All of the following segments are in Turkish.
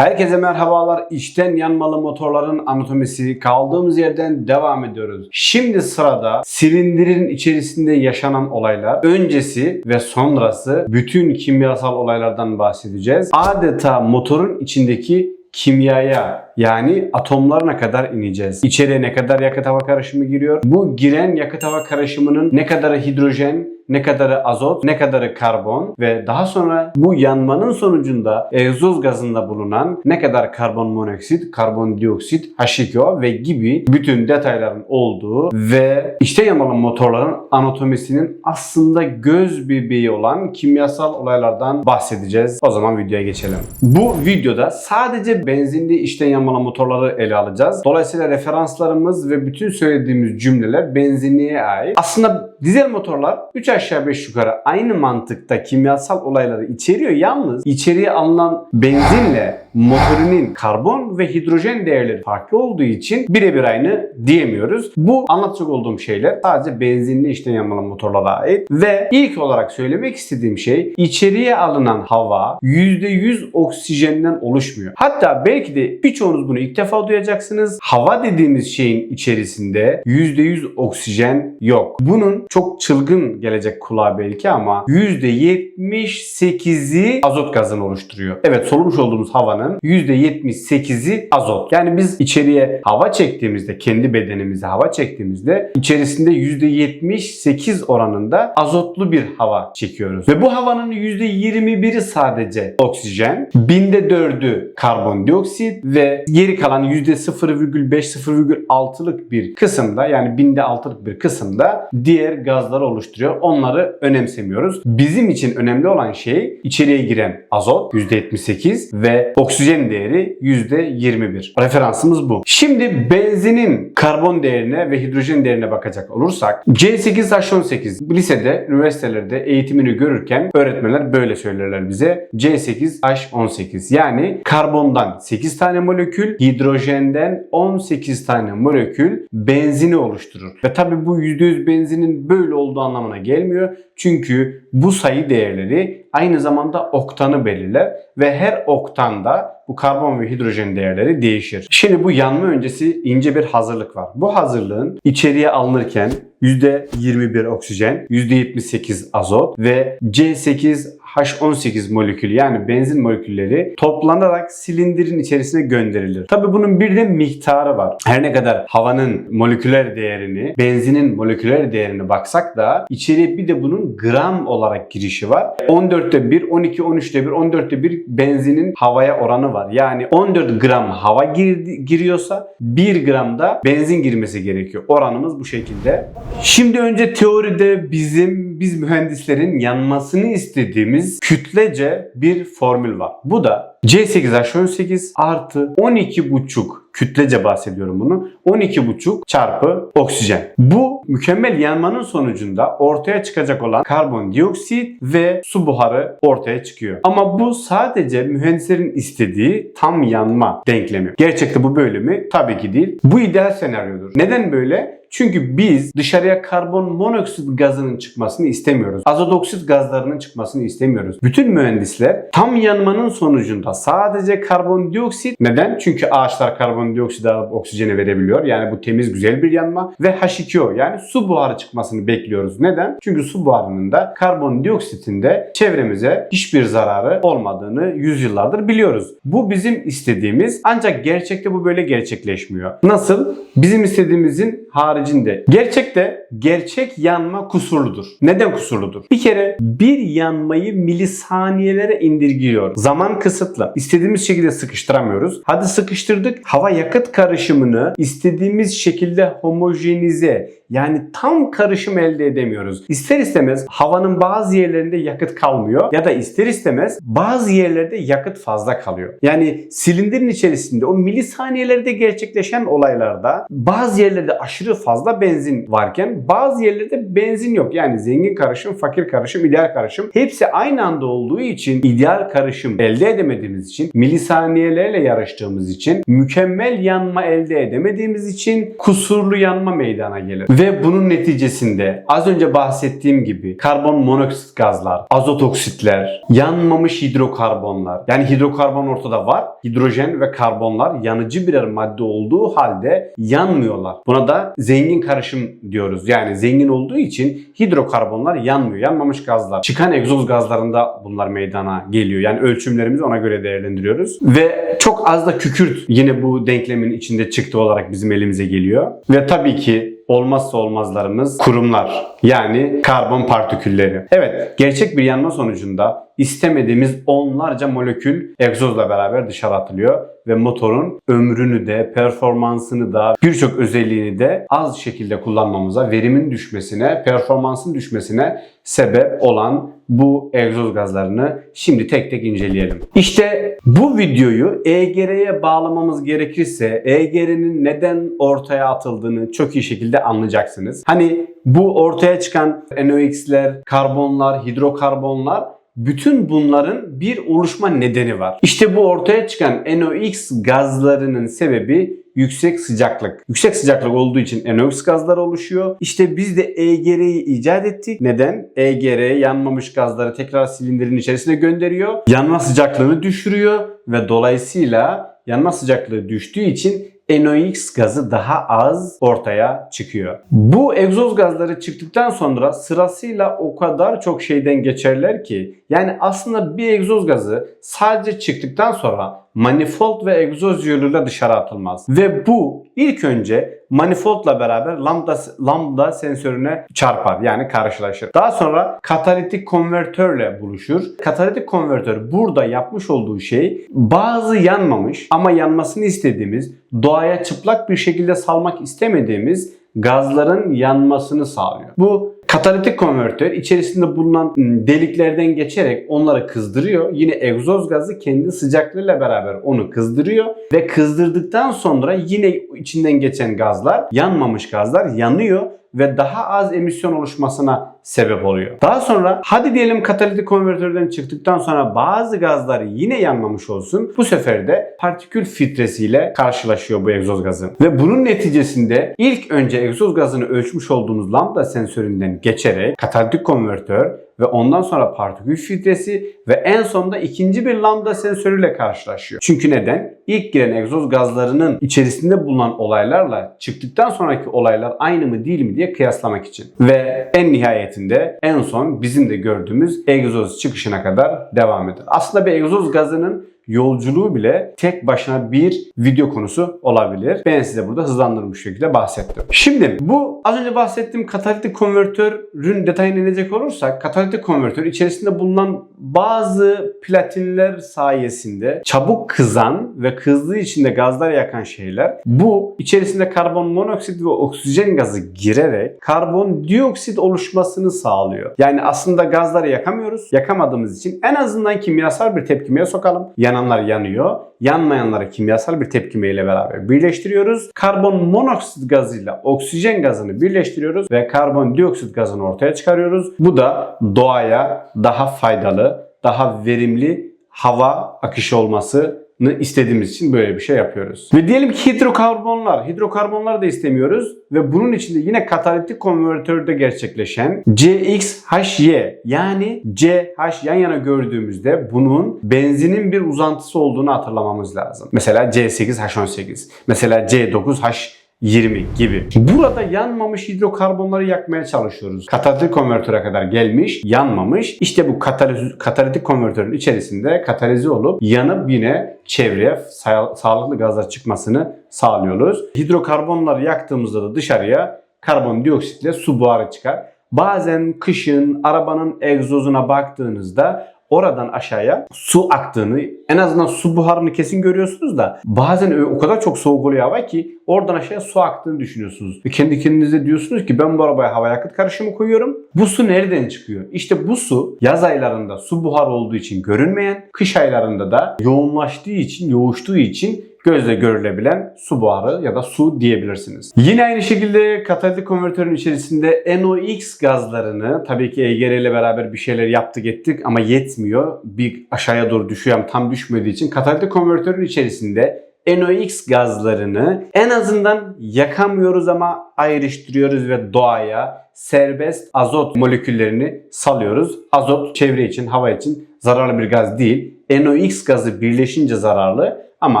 Herkese merhabalar. İçten yanmalı motorların anatomisi kaldığımız yerden devam ediyoruz. Şimdi sırada silindirin içerisinde yaşanan olaylar, öncesi ve sonrası bütün kimyasal olaylardan bahsedeceğiz. Adeta motorun içindeki kimyaya yani atomlarına kadar ineceğiz. İçeriye ne kadar yakıt hava karışımı giriyor? Bu giren yakıt hava karışımının ne kadarı hidrojen, ne kadarı azot, ne kadarı karbon ve daha sonra bu yanmanın sonucunda egzoz gazında bulunan ne kadar karbon monoksit, karbondioksit, H2O ve gibi bütün detayların olduğu ve işte yanmalı motorların anatomisinin aslında göz bebeği olan kimyasal olaylardan bahsedeceğiz. O zaman videoya geçelim. Bu videoda sadece benzinli içten yanmalı motorları ele alacağız. Dolayısıyla referanslarımız ve bütün söylediğimiz cümleler benzinliğe ait. Aslında dizel motorlar 3 aşağı 5 yukarı aynı mantıkta kimyasal olayları içeriyor. Yalnız içeriye alınan benzinle motorinin karbon ve hidrojen değerleri farklı olduğu için birebir aynı diyemiyoruz. Bu anlatacak olduğum şeyler sadece benzinli içten yanmalı motorlara ait ve ilk olarak söylemek istediğim şey içeriye alınan hava %100 oksijenden oluşmuyor. Hatta belki de birçoğunuz bunu ilk defa duyacaksınız. Hava dediğimiz şeyin içerisinde %100 oksijen yok. Bunun çok çılgın gelecek kulağa belki ama %78'i azot gazını oluşturuyor. Evet solumuş olduğumuz havanın %78'i azot. Yani biz içeriye hava çektiğimizde, kendi bedenimize hava çektiğimizde içerisinde %78 oranında azotlu bir hava çekiyoruz. Ve bu havanın %21'i sadece oksijen, binde dördü karbondioksit ve geri kalan %0,5-0,6'lık bir kısımda yani binde altılık bir kısımda diğer gazları oluşturuyor. Onları önemsemiyoruz. Bizim için önemli olan şey içeriye giren azot %78 ve oksijen değeri %21. Referansımız bu. Şimdi benzinin karbon değerine ve hidrojen değerine bakacak olursak C8H18 lisede, üniversitelerde eğitimini görürken öğretmenler böyle söylerler bize. C8H18 yani karbondan 8 tane molekül, hidrojenden 18 tane molekül benzini oluşturur. Ve tabi bu %100 benzinin böyle olduğu anlamına gelmiyor. Çünkü bu sayı değerleri aynı zamanda oktanı belirler ve her oktanda bu karbon ve hidrojen değerleri değişir. Şimdi bu yanma öncesi ince bir hazırlık var. Bu hazırlığın içeriye alınırken %21 oksijen, %78 azot ve C8H18 molekülü yani benzin molekülleri toplanarak silindirin içerisine gönderilir. Tabi bunun bir de miktarı var. Her ne kadar havanın moleküler değerini, benzinin moleküler değerini baksak da içeriye bir de bunun gram olarak girişi var. 14'te 1, 12, 13'te 1, 14'te 1 benzinin havaya oranı var. Yani 14 gram hava gir- giriyorsa 1 gram da benzin girmesi gerekiyor. Oranımız bu şekilde. Şimdi önce teoride bizim biz mühendislerin yanmasını istediğimiz kütlece bir formül var. Bu da C8H18 artı 12,5 kütlece bahsediyorum bunu. 12,5 çarpı oksijen. Bu mükemmel yanmanın sonucunda ortaya çıkacak olan karbondioksit ve su buharı ortaya çıkıyor. Ama bu sadece mühendislerin istediği tam yanma denklemi. Gerçekte bu böyle mi? Tabii ki değil. Bu ideal senaryodur. Neden böyle? Çünkü biz dışarıya karbon monoksit gazının çıkmasını istemiyoruz. Azot oksit gazlarının çıkmasını istemiyoruz. Bütün mühendisler tam yanmanın sonucunda sadece karbondioksit neden? Çünkü ağaçlar karbondioksit alıp oksijeni verebiliyor. Yani bu temiz güzel bir yanma ve H2O yani su buharı çıkmasını bekliyoruz. Neden? Çünkü su buharının da karbondioksitin de çevremize hiçbir zararı olmadığını yüzyıllardır biliyoruz. Bu bizim istediğimiz ancak gerçekte bu böyle gerçekleşmiyor. Nasıl? Bizim istediğimizin haricinde. Gerçekte gerçek yanma kusurludur. Neden kusurludur? Bir kere bir yanmayı milisaniyelere indirgiyor. Zaman kısıtlı. İstediğimiz şekilde sıkıştıramıyoruz. Hadi sıkıştırdık. Hava yakıt karışımını istediğimiz şekilde homojenize yani tam karışım elde edemiyoruz. İster istemez havanın bazı yerlerinde yakıt kalmıyor ya da ister istemez bazı yerlerde yakıt fazla kalıyor. Yani silindirin içerisinde o milisaniyelerde gerçekleşen olaylarda bazı yerlerde aşırı fazla benzin varken bazı yerlerde benzin yok. Yani zengin karışım, fakir karışım, ideal karışım hepsi aynı anda olduğu için ideal karışım elde edemediğimiz edemediğimiz için, milisaniyelerle yarıştığımız için, mükemmel yanma elde edemediğimiz için kusurlu yanma meydana gelir. Ve bunun neticesinde az önce bahsettiğim gibi karbon monoksit gazlar, azot oksitler, yanmamış hidrokarbonlar. Yani hidrokarbon ortada var. Hidrojen ve karbonlar yanıcı birer madde olduğu halde yanmıyorlar. Buna da zengin karışım diyoruz. Yani zengin olduğu için hidrokarbonlar yanmıyor. Yanmamış gazlar. Çıkan egzoz gazlarında bunlar meydana geliyor. Yani ölçümlerimizi ona göre değerlendiriyoruz. Ve çok az da kükürt yine bu denklemin içinde çıktı olarak bizim elimize geliyor. Ve tabii ki olmazsa olmazlarımız kurumlar. Yani karbon partikülleri. Evet, gerçek bir yanma sonucunda istemediğimiz onlarca molekül egzozla beraber dışarı atılıyor ve motorun ömrünü de, performansını da, birçok özelliğini de az şekilde kullanmamıza, verimin düşmesine, performansın düşmesine sebep olan bu egzoz gazlarını şimdi tek tek inceleyelim. İşte bu videoyu EGR'ye bağlamamız gerekirse EGR'nin neden ortaya atıldığını çok iyi şekilde anlayacaksınız. Hani bu ortaya çıkan NOx'ler, karbonlar, hidrokarbonlar bütün bunların bir oluşma nedeni var. İşte bu ortaya çıkan NOx gazlarının sebebi yüksek sıcaklık. Yüksek sıcaklık olduğu için NOx gazları oluşuyor. İşte biz de EGR'yi icat ettik. Neden? EGR yanmamış gazları tekrar silindirin içerisine gönderiyor. Yanma sıcaklığını düşürüyor ve dolayısıyla yanma sıcaklığı düştüğü için NOx gazı daha az ortaya çıkıyor. Bu egzoz gazları çıktıktan sonra sırasıyla o kadar çok şeyden geçerler ki yani aslında bir egzoz gazı sadece çıktıktan sonra manifold ve egzoz yoluyla dışarı atılmaz. Ve bu ilk önce manifoldla beraber lambda, lambda sensörüne çarpar yani karşılaşır. Daha sonra katalitik konvertörle buluşur. Katalitik konvertör burada yapmış olduğu şey bazı yanmamış ama yanmasını istediğimiz doğaya çıplak bir şekilde salmak istemediğimiz gazların yanmasını sağlıyor. Bu katalitik konvertör içerisinde bulunan deliklerden geçerek onları kızdırıyor. Yine egzoz gazı kendi sıcaklığıyla beraber onu kızdırıyor ve kızdırdıktan sonra yine içinden geçen gazlar, yanmamış gazlar yanıyor ve daha az emisyon oluşmasına sebep oluyor. Daha sonra hadi diyelim katalitik konvertörden çıktıktan sonra bazı gazlar yine yanmamış olsun. Bu sefer de partikül filtresiyle karşılaşıyor bu egzoz gazı. Ve bunun neticesinde ilk önce egzoz gazını ölçmüş olduğumuz lambda sensöründen geçerek katalitik konvertör ve ondan sonra partikül filtresi ve en sonunda ikinci bir lambda sensörüyle karşılaşıyor. Çünkü neden? İlk giren egzoz gazlarının içerisinde bulunan olaylarla çıktıktan sonraki olaylar aynı mı değil mi diye kıyaslamak için. Ve en nihayetinde en son bizim de gördüğümüz egzoz çıkışına kadar devam eder. Aslında bir egzoz gazının yolculuğu bile tek başına bir video konusu olabilir. Ben size burada hızlandırılmış şekilde bahsettim. Şimdi bu az önce bahsettiğim katalitik konvertörün detayına inecek olursak katalitik konvertör içerisinde bulunan bazı platinler sayesinde çabuk kızan ve kızdığı için de gazlar yakan şeyler bu içerisinde karbon monoksit ve oksijen gazı girerek karbon dioksit oluşmasını sağlıyor. Yani aslında gazları yakamıyoruz. Yakamadığımız için en azından kimyasal bir tepkimeye sokalım. Yananlar yanıyor. Yanmayanları kimyasal bir tepkimeyle beraber birleştiriyoruz. Karbon monoksit gazıyla oksijen gazını birleştiriyoruz ve karbon dioksit gazını ortaya çıkarıyoruz. Bu da doğaya daha faydalı, daha verimli hava akışı olması istediğimiz için böyle bir şey yapıyoruz. Ve diyelim ki hidrokarbonlar. Hidrokarbonlar da istemiyoruz ve bunun içinde yine katalitik konvertörde gerçekleşen CXHY yani CH yan yana gördüğümüzde bunun benzinin bir uzantısı olduğunu hatırlamamız lazım. Mesela C8H18, mesela C9H 20 gibi. Burada yanmamış hidrokarbonları yakmaya çalışıyoruz. Katalitik konvertöre kadar gelmiş, yanmamış. İşte bu kataliz katalitik konvertörün içerisinde katalize olup yanıp yine çevreye sa sağlıklı gazlar çıkmasını sağlıyoruz. Hidrokarbonları yaktığımızda da dışarıya karbondioksitle su buharı çıkar. Bazen kışın arabanın egzozuna baktığınızda oradan aşağıya su aktığını en azından su buharını kesin görüyorsunuz da bazen o kadar çok soğuk oluyor hava ki oradan aşağıya su aktığını düşünüyorsunuz. Ve kendi kendinize diyorsunuz ki ben bu arabaya hava yakıt karışımı koyuyorum. Bu su nereden çıkıyor? İşte bu su yaz aylarında su buhar olduğu için görünmeyen, kış aylarında da yoğunlaştığı için, yoğuştuğu için gözle görülebilen su buharı ya da su diyebilirsiniz. Yine aynı şekilde katalitik konvertörün içerisinde NOx gazlarını tabii ki EGR ile beraber bir şeyler yaptık ettik ama yetmiyor. Bir aşağıya doğru düşüyor ama tam düşmediği için katalitik konvertörün içerisinde NOx gazlarını en azından yakamıyoruz ama ayrıştırıyoruz ve doğaya serbest azot moleküllerini salıyoruz. Azot çevre için, hava için zararlı bir gaz değil. NOx gazı birleşince zararlı ama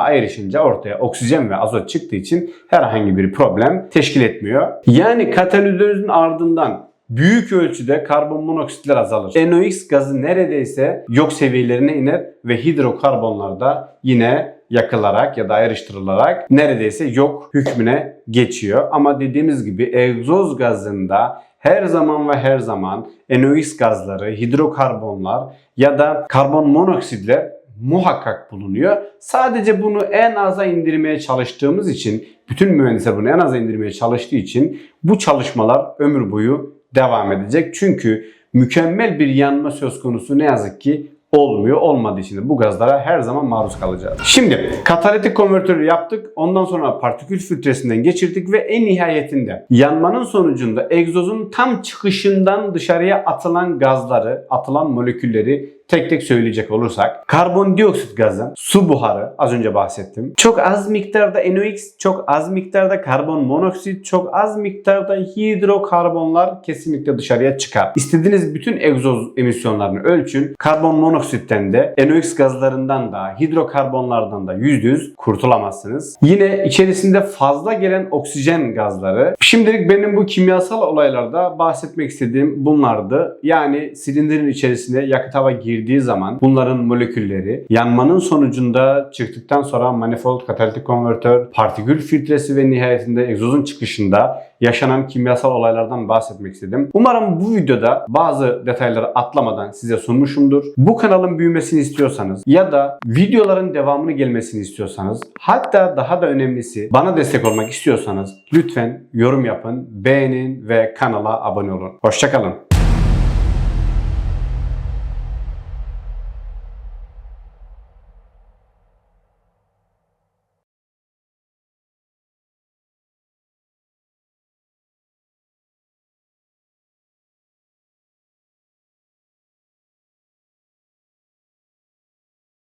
ayrışınca ortaya oksijen ve azot çıktığı için herhangi bir problem teşkil etmiyor. Yani katalizörün ardından büyük ölçüde karbon monoksitler azalır. NOx gazı neredeyse yok seviyelerine iner ve hidrokarbonlar da yine yakılarak ya da ayrıştırılarak neredeyse yok hükmüne geçiyor. Ama dediğimiz gibi egzoz gazında her zaman ve her zaman NOx gazları, hidrokarbonlar ya da karbon monoksitler muhakkak bulunuyor. Sadece bunu en aza indirmeye çalıştığımız için, bütün mühendisler bunu en aza indirmeye çalıştığı için bu çalışmalar ömür boyu devam edecek. Çünkü mükemmel bir yanma söz konusu ne yazık ki olmuyor. Olmadığı için de bu gazlara her zaman maruz kalacağız. Şimdi katalitik konvertörü yaptık. Ondan sonra partikül filtresinden geçirdik ve en nihayetinde yanmanın sonucunda egzozun tam çıkışından dışarıya atılan gazları, atılan molekülleri tek tek söyleyecek olursak karbondioksit gazı, su buharı az önce bahsettim. Çok az miktarda NOx, çok az miktarda karbon monoksit, çok az miktarda hidrokarbonlar kesinlikle dışarıya çıkar. İstediğiniz bütün egzoz emisyonlarını ölçün. Karbon monoksitten de NOx gazlarından da hidrokarbonlardan da %100 kurtulamazsınız. Yine içerisinde fazla gelen oksijen gazları. Şimdilik benim bu kimyasal olaylarda bahsetmek istediğim bunlardı. Yani silindirin içerisine yakıt hava girdiği zaman bunların molekülleri yanmanın sonucunda çıktıktan sonra manifold, katalitik konvertör, partikül filtresi ve nihayetinde egzozun çıkışında yaşanan kimyasal olaylardan bahsetmek istedim. Umarım bu videoda bazı detayları atlamadan size sunmuşumdur. Bu kanalın büyümesini istiyorsanız ya da videoların devamını gelmesini istiyorsanız hatta daha da önemlisi bana destek olmak istiyorsanız lütfen yorum yapın, beğenin ve kanala abone olun. Hoşçakalın.